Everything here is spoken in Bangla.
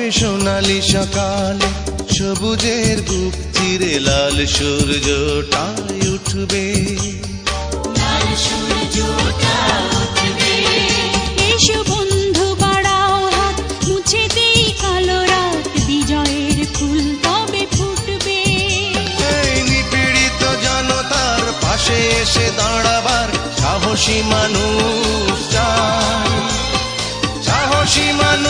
কবে সোনালি সকালে সবুজের বুক চিরে লাল সূর্যটাই উঠবে। এসো বন্ধু বাড়াও হাত মুছে দেই কালো রাত বিজয়ের ফুল তবে ফুটবে। এই নিপীড়িত জনতার পাশে এসে দাঁড়াবার সাহসী মানুষ সাহসী মানুষ